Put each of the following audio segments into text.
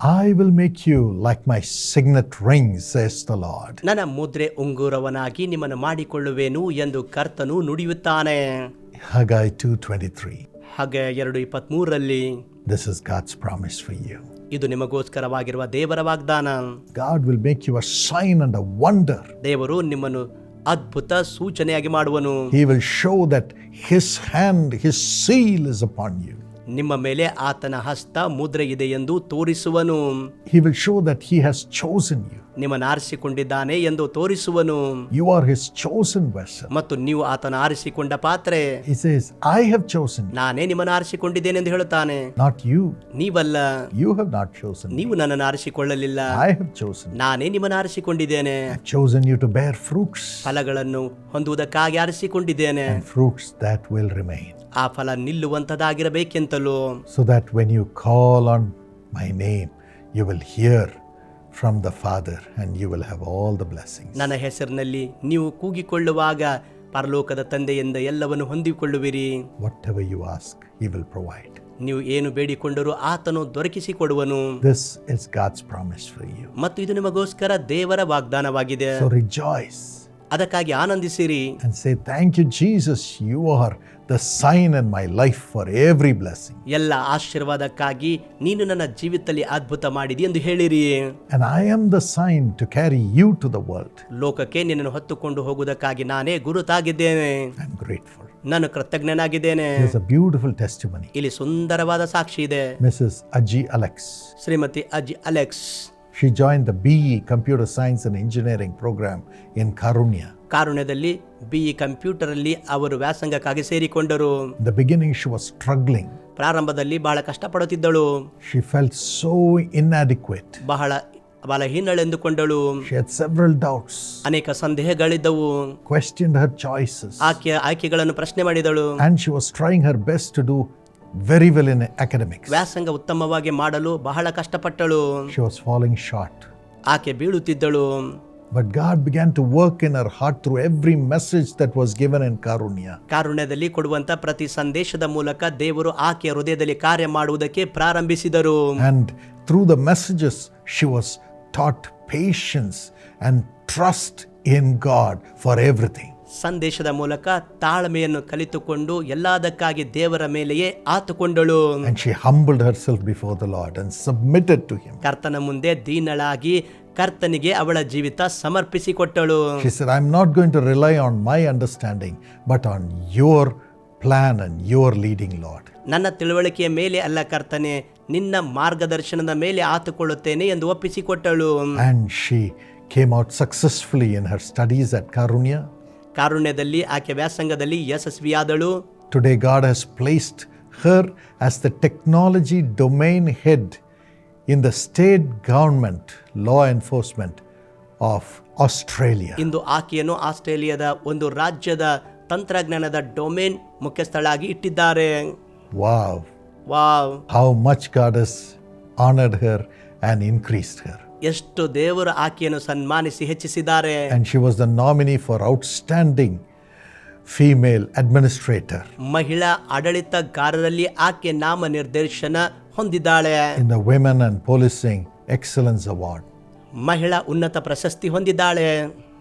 I will make you like my signet ring, says the Lord. ನನ್ನ ಮುದ್ರೆ ಉಂಗುರವನಾಗಿ ನಿಮ್ಮನ್ನು ಮಾಡಿಕೊಳ್ಳುವೆನು ಎಂದು ಕರ್ತನು ನುಡಿಯುತ್ತಾನೆ Haggai 2:23. ಹಾಗೆ ಎರಡು ಇಪ್ಪತ್ಮೂರರಲ್ಲಿ This is God's promise for you. ಇದು ನಿಮಗೋಸ್ಕರವಾಗಿರುವ ದೇವರ ವಾಗ್ದಾನ God will make you a sign and a wonder. ದೇವರು ನಿಮ್ಮನ್ನು ಅದ್ಭುತ ಸೂಚನೆಯಾಗಿ ಮಾಡುವನು He will show that His hand, His seal is upon you. ನಿಮ್ಮ ಮೇಲೆ ಆತನ ಹಸ್ತ ಮುದ್ರೆ ಇದೆ ಎಂದು ತೋರಿಸುವನು he will show that he has chosen you. ನಿಮ್ಮನ್ನು ಆರಿಸಿಕೊಂಡಿದ್ದಾನೆ ಎಂದು ತೋರಿಸುವನು You are His chosen vessel. ಮತ್ತು ನೀವು ಆತನ ಆರಿಸಿಕೊಂಡ ಪಾತ್ರೆ He says, I have chosen you, ನಾನೇ ನಿಮ್ಮನ್ನು ಆರಿಸಿಕೊಂಡಿದ್ದೇನೆ ಎಂದು ಹೇಳುತ್ತಾನೆ not you. ನೀವಲ್ಲ You have not chosen me. ನೀವು ನನ್ನನ್ನು ಆರಿಸಿಕೊಳ್ಳಲಿಲ್ಲ I have chosen you. ನಾನೇ ನಿಮ್ಮನ್ನು ಆರಿಸಿಕೊಂಡಿದ್ದೇನೆ chosen chosen you to bear fruits ಫಲಗಳನ್ನು ಹೊಂದುವುದಕ್ಕಾಗಿ ಆರಿಸಿಕೊಂಡಿದ್ದೇನೆ and fruits that will remain. ಆ ಫಲ ನಿಲ್ಲುವಂತದಾಗಿರಬೇಕೆಂತಲೂ So that when you call on my name, you will hear from the Father and you will have all the blessings. ನನ್ನ ಹೆಸರಿನಲ್ಲಿ ನೀವು ಕೂಗಿಕೊಳ್ಳುವಾಗ ಪರಲೋಕದ ತಂದೆಯಿಂದ ಎಲ್ಲವನ್ನು ಹೊಂದಿಕೊಳ್ಳುವಿರಿ Whatever you ask, He will provide. ನೀವು ಏನು ಬೇಡಿಕೊಂಡರೂ ಆತನು ದೊರಕಿಸಿಕೊಡುವನು This is God's promise for you. ಮತ್ತು ಇದು ನಿಮಗೋಸ್ಕರ ದೇವರ ವಾಗ್ದಾನವಾಗಿದೆ So rejoice ಅದಕ್ಕಾಗಿ ಆನಂದಿಸಿರಿ and say, Thank you, Jesus. You are the sign in my life for every blessing. ಎಲ್ಲ ಆಶೀರ್ವಾದಕ್ಕಾಗಿ ನೀನು ನನ್ನ ಜೀವಿತದಲ್ಲಿ ಅದ್ಭುತ ಮಾಡಿದಿ ಎಂದು ಹೇಳಿರಿ And I am the sign to carry you to the world. ಲೋಕಕ್ಕೆ ನಿನ್ನನ್ನು ಹೊತ್ತುಕೊಂಡು ಹೋಗುವುದಕ್ಕಾಗಿ ನಾನೇ ಗುರುತಾಗಿದ್ದೇನೆ I'm grateful. ನಾನು ಕೃತಜ್ಞನಾಗಿದ್ದೇನೆ There's a beautiful testimony. ಇಲ್ಲಿ ಸುಂದರವಾದ ಸಾಕ್ಷಿ ಇದೆ Mrs. Aji Alex. Shrimati Aji Alex She joined the BE Computer Science and Engineering program in Karunya. ಕಾರುಣ್ಯದಲ್ಲಿ ಬಿಇ ಕಂಪ್ಯೂಟರ್ ಅಲ್ಲಿ ಅವರು ವ್ಯಾಸಂಗಕ್ಕಾಗಿ ಸೇರಿಕೊಂಡರು the beginning, she was struggling. ಪ್ರಾರಂಭದಲ್ಲಿ ಬಹಳ ಕಷ್ಟಪಡುತ್ತಿದ್ದಳು She felt so inadequate. ಬಹಳ ಬಲಹೀನಳೆಂದುಕೊಂಡಳು She had several doubts, ಅನೇಕ ಸಂದೇಹಗಳಿದ್ದವು questioned her choices, ಆಕೆಯ ಆಯ್ಕೆಗಳನ್ನು ಪ್ರಶ್ನೆ ಮಾಡಿದಳು and she was trying her best to do very well in academics. ವ್ಯಾಸಂಗ ಉತ್ತಮವಾಗಿ ಮಾಡಲು ಬಹಳ ಕಷ್ಟಪಟ್ಟಳು She was falling short. ಆಕೆ ಬೀಳುತ್ತಿದ್ದಳು But God began to work in her heart through every message that was given in Karunya. ಕಾರುಣ್ಯದಲ್ಲಿ ಕೊಡುವಂತ ಪ್ರತಿ ಸಂದೇಶದ ಮೂಲಕ ದೇವರು ಆಕೆಯ ಹೃದಯದಲ್ಲಿ ಕಾರ್ಯ ಮಾಡುವುದಕ್ಕೆ ಪ್ರಾರಂಭಿಸಿದರು And through the messages, she was taught patience and trust in God for everything. ಸಂದೇಶದ ಮೂಲಕ ತಾಳ್ಮೆಯನ್ನು ಕಲಿತುಕೊಂಡು ಎಲ್ಲದಕ್ಕಾಗಿ ದೇವರ ಮೇಲೆಯೇ ಆತುಕೊಂಡಳು And she humbled herself before the Lord and submitted to Him. ಕರ್ತನ ಮುಂದೆ ದೀನಳಾಗಿ ಕರ್ತನಿಗೆ ಅವಳ ಜೀವಿತ ಸಮರ್ಪಿಸಿಕೊಟ್ಟಳು. I said, not not to rely on my understanding but on on your plan and leading Lord Lord. ನನ್ನ ತಿಳುವಳಿಕೆಯ ಮೇಲೆ ಅಲ್ಲ ಕರ್ತನೆ ನಿನ್ನ ಮಾರ್ಗದರ್ಶನದ ಮೇಲೆ ಆತುಕೊಳ್ಳುತ್ತೇನೆ ಎಂದು ಒಪ್ಪಿಸಿಕೊಟ್ಟಳು. And she came out successfully in her studies at Karunya ಕಾರುಣ್ಯದಲ್ಲಿ ಆಕೆ ವ್ಯಾಸಂಗದಲ್ಲಿ ಯಶಸ್ವಿಯಾದಳು. Today God has placed her as the technology domain head in the state government law enforcement of Australia. ಇಂದು ಆಕೆಯನ್ನು ಆಸ್ಟ್ರೇಲಿಯಾದ ಒಂದು ರಾಜ್ಯದ ತಂತ್ರಜ್ಞಾನದ ಡೊಮೇನ್ ಮುಖ್ಯಸ್ಥಳಾಗಿ ಇಟ್ಟಿದ್ದಾರೆ Wow, wow how much God has honored her and increased her. ಎಷ್ಟು ದೇವರು ಆಕೆಯನ್ನು ಸನ್ಮಾನಿಸಿ ಹೆಚ್ಚಿಸಿದ್ದಾರೆ And she was the nominee for outstanding female administrator ಮಹಿಳಾ ಆಡಳಿತಗಾರರಲ್ಲಿ ಆಕೆ ನಾಮ ನಿರ್ದೇಶನ ಹೊಂದಿದ್ದಾಳೆ in the Women and Policing Excellence Award ಮಹಿಳಾ ಉನ್ನತ ಪ್ರಶಸ್ತಿ ಹೊಂದಿದ್ದಾಳೆ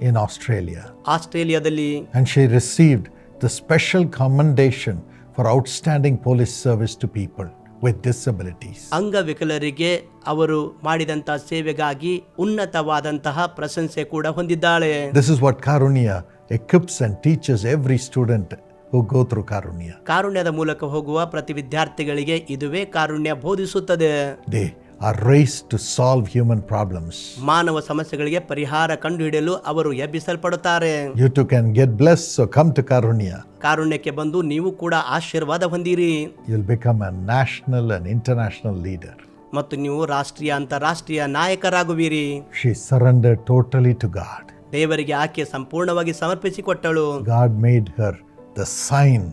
in Australia. ಆಸ್ಟ್ರೇಲಿಯಾದಲ್ಲಿ And she received the special commendation for outstanding police service to people with disabilities. ಅಂಗವಿಕಲರಿಗೆ ಅವರು ಮಾಡಿದಂತಹ ಸೇವೆಗಾಗಿ ಉನ್ನತವಾದಂತಹ ಪ್ರಶಂಸೆ ಕೂಡ ಹೊಂದಿದ್ದಾಳೆ This is what Karunya equips and teaches every student ಹೋಗೋತ್ರು ಕಾರುಣ್ಯ. ಕಾರುಣ್ಯದ ಮೂಲಕ ಹೋಗುವ ಪ್ರತಿ ವಿದ್ಯಾರ್ಥಿಗಳಿಗೆ ಇದುವೇ Karunya ಬೋಧಿಸುತ್ತದೆ. They are rise to solve human problems ಮಾನವ ಸಮಸ್ಯೆಗಳಿಗೆ ಪರಿಹಾರ ಕಂಡುಹಿಡಿಯಲು ಅವರು ಎಬ್ಬಿಸಲ್ಪಡುತ್ತಾರೆ. You too can get bless so come to Karunya ಕಾರುಣ್ಯಕ್ಕೆ ಬಂದು ನೀವು ಕೂಡ ಆಶೀರ್ವಾದ ಹೊಂದಿರಿ. You will become a national and international leader ಮತ್ತು ನೀವು ರಾಷ್ಟ್ರೀಯ ಅಂತಾರಾಷ್ಟ್ರೀಯ ನಾಯಕರಾಗುವಿರಿ. She surrender totally to God ದೇವರಿಗೆ ಆಕೆ ಸಂಪೂರ್ಣವಾಗಿ ಸಮರ್ಪಿಸಿಕೊಟ್ಟಳು. God made her the sign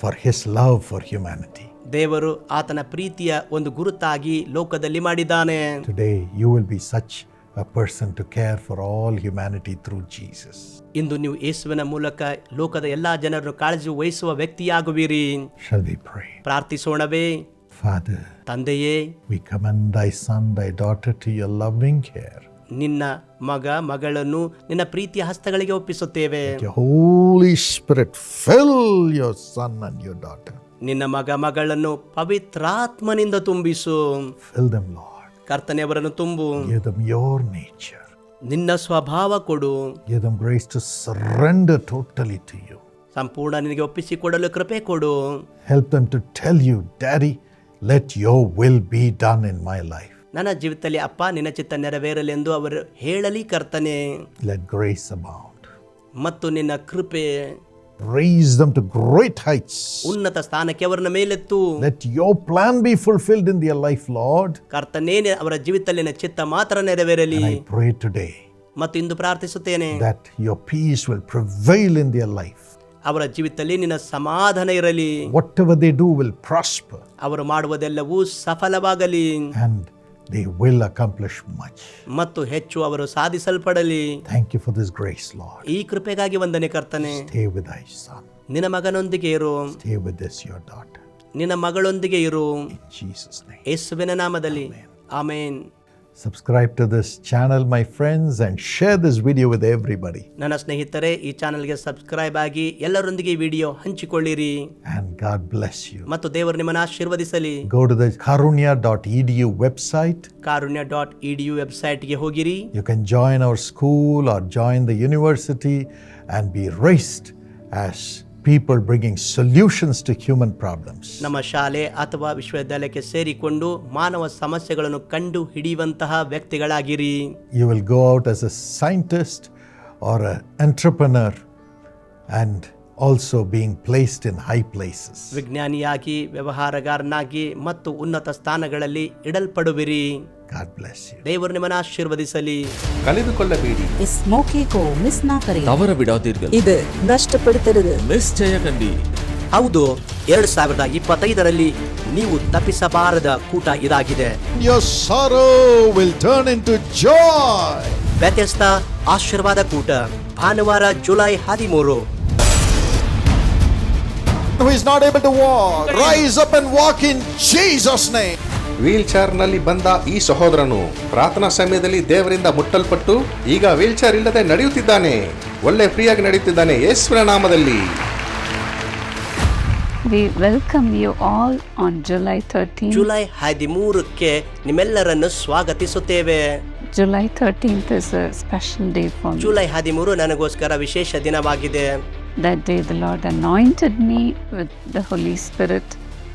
for His love for humanity. ದೇವರು ಆತನ ಪ್ರೀತಿಯ ಒಂದು ಗುರುತಾಗಿ ಲೋಕದಲ್ಲಿ ಮಾಡಿದ್ದಾನೆ Today, you will be such a person to care for all humanity through Jesus. ಇಂದು ನೀವು ಯೇಸುವಿನ ಮೂಲಕ ಲೋಕದ ಎಲ್ಲಾ ಜನರನ್ನು ಕಾಳಜಿ ವಹಿಸುವ ವ್ಯಕ್ತಿಯಾಗುವಿರಿ Shall we pray? ಪ್ರಾರ್ಥಿಸೋಣವೇ Father, ತಂದೆಯೇ we commend thy son, thy daughter to your loving care. ನಿನ್ನ ಮಗ ಮಗಳನ್ನು ನಿನ್ನ ಪ್ರೀತಿಯ ಹಸ್ತಗಳಿಗೆ ಒಪ್ಪಿಸುತ್ತೇವೆ Holy Spirit fill your son and your daughter. ನಿನ್ನ ಮಗ ಮಗಳನ್ನು ಪವಿತ್ರಾತ್ಮನಿಂದ ತುಂಬಿಸು Fill them, Lord. ಕರ್ತನೆ ಅವರನ್ನು ತುಂಬು Give them your nature. ನಿನ್ನ ಸ್ವಭಾವ ಕೊಡು Give them grace to surrender totally to you. ಸಂಪೂರ್ಣ ನಿನಗೆ ಒಪ್ಪಿಸಿಕೊಡಲು ಕೃಪೆ ಕೊಡು Help them to tell you, Daddy, let your will be done in my life. ನನ್ನ ಜೀವಿತದಲ್ಲಿ ಅಪ್ಪ ನಿನ್ನ ಚಿತ್ತ ನೆರವೇರಲೆಂದು ಅವರು ಹೇಳಲಿ ಕರ್ತನೆ. ಲೆಟ್ ಗ್ರೇಸ್ ಅಬೌಟ್ ಮತ್ತು ನಿನ್ನ ಕೃಪೆ raise them to great heights ಉನ್ನತ ಸ್ಥಾನಕ್ಕೆ ಅವರನ್ನ ಮೇಲೆತ್ತು. Let your plan be fulfilled in the life Lord ಕರ್ತನೇನೆ ಅವರ ಜೀವಿತದಲ್ಲಿನ ಚಿತ್ತ ಮಾತ್ರ ನೆರವೇರಲಿ. ಪ್ರೇ ಟುಡೇ ಮತ್ತು ಇಂದು ಪ್ರಾರ್ಥಿಸುತ್ತೇನೆ. That your peace will prevail in the life ಅವರ ಜೀವಿತದಲ್ಲಿ ನಿನ್ನ ಸಮಾಧಾನ ಇರಲಿ. Whatever they do will prosper ಅವರು ಮಾಡುವುದೆಲ್ಲವೂ ಸಫಲವಾಗಲಿ. And they will accomplish much. ಮತ್ತು ಹೆಚ್ಚು ಅವರು ಸಾಧಿಸಲ್ಪಡಲಿ Thank you for this grace, Lord. ಈ ಕೃಪೆಗಾಗಿ ವಂದನೆ ಕರ್ತನೆ Stay with thy son. ನಿನ್ನ ಮಗನೊಂದಿಗೆ ಇರು Stay with this, your daughter. ನಿನ್ನ ಮಗಳೊಂದಿಗೆ ಇರು In Jesus' name. ಯೇಸುವಿನ ನಾಮದಲ್ಲಿ ಆಮೇನ್ Subscribe to this channel, my friends, and share this video with everybody. ನನ್ನ ಸ್ನೇಹಿತರೆ ಈ ಚಾನಲ್ಗೆ ಸಬ್ಸ್ಕ್ರೈಬ್ ಆಗಿ ಎಲ್ಲರೊಂದಿಗೆ ಈ ವಿಡಿಯೋ ಹಂಚಿಕೊಳ್ಳಿರಿ And God bless you. ಮತ್ತು ದೇವರು ನಿಮ್ಮನ್ನು ಆಶೀರ್ವದಿಸಲಿ Go to the karunya.edu website. Karunya dot E D U ವೆಬ್ಸೈಟ್ಗೆ ಹೋಗಿರಿ You can join our school or join the university and be raised as people bringing solutions to human problems. ನಮ್ಮ ಶಾಲೆ ಅಥವಾ ವಿಶ್ವವಿದ್ಯಾಲಯಕ್ಕೆ ಸೇರಿಕೊಂಡು ಮಾನವ ಸಮಸ್ಯೆಗಳನ್ನು ಕಂಡು ಹಿಡಿಯುವಂತಹ ವ್ಯಕ್ತಿಗಳಾಗಿರಿ You will go out as a scientist or an entrepreneur and also being placed in high places ವಿಜ್ಞಾನಿಯಾಗಿ ವ್ಯವಹಾರಗಾರನಾಗಿ ಮತ್ತು ಉನ್ನತ ಸ್ಥಾನಗಳಲ್ಲಿ ಇಡಲ್ಪಡುವಿರಿ. ಗಾಡ್ ಬ್ಲೆಸ್ ಯು ದೇವರು ನಿಮ್ಮನ್ನು ಆಶೀರ್ವದಿಸಲಿ. ಕಲಿದುಕೊಳ್ಳಬೇಡಿ इस मौके को मिस ना करें தவறவிடாதீர்கள் இது நஷ்டப்படுத்துறது ಮಿಸ್ ಜಯಕಂಡಿ ಹೌದು ಎರಡು ಸಾವಿರದ ಇಪ್ಪತ್ತೈದರಲ್ಲಿ ನೀವು ತಪ್ಪಿಸಬಾರದ ಕೂಟ ಇದಾಗಿದೆ. Your sorrow will turn to joy. ವ್ಯತ್ಯಸ್ತ ಆಶೀರ್ವಾದ ಕೂಟ. ಭಾನುವಾರ ಜುಲೈ ಹದಿಮೂರು. Who is not able to walk, rise up and walk in Jesus' name. ವೀಲ್ ಚೇರ್ನಲ್ಲಿ ಬಂದ ಈ ಸಹೋದರನು ಪ್ರಾರ್ಥನಾ ಸಮಯದಲ್ಲಿ ದೇವರಿಂದ ಮುಟ್ಟಲ್ಪಟ್ಟು ಈಗ ವೀಲ್ ಚೇರ್ ಇಲ್ಲದೆ ನಡೆಯುತ್ತಿದ್ದಾನೆ ಒಳ್ಳೆ ಫ್ರೀಯಾಗಿ ನಡೆಯುತ್ತಿದ್ದಾನೆ ಯೇಸುವಿನ ನಾಮದಲ್ಲಿ We welcome you all on July 13th. July ಹದಿಮೂರಕ್ಕೆ ನಿಮ್ಮೆಲ್ಲರನ್ನು ಸ್ವಾಗತಿಸುತ್ತೇವೆ July 13th is a special day for me. July ಹದಿಮೂರು ನನಗೋಸ್ಕರ ವಿಶೇಷ ದಿನವಾಗಿದೆ That day, the Lord anointed me with the Holy Spirit.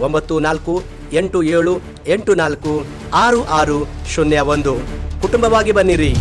ಒಂಬತ್ತು ನಾಲ್ಕು ಎಂಟು ಏಳು ಎಂಟು ನಾಲ್ಕು ಆರು ಆರು ಶೂನ್ಯ ಒಂದು. ಕುಟುಂಬವಾಗಿ ಬನ್ನಿರಿ.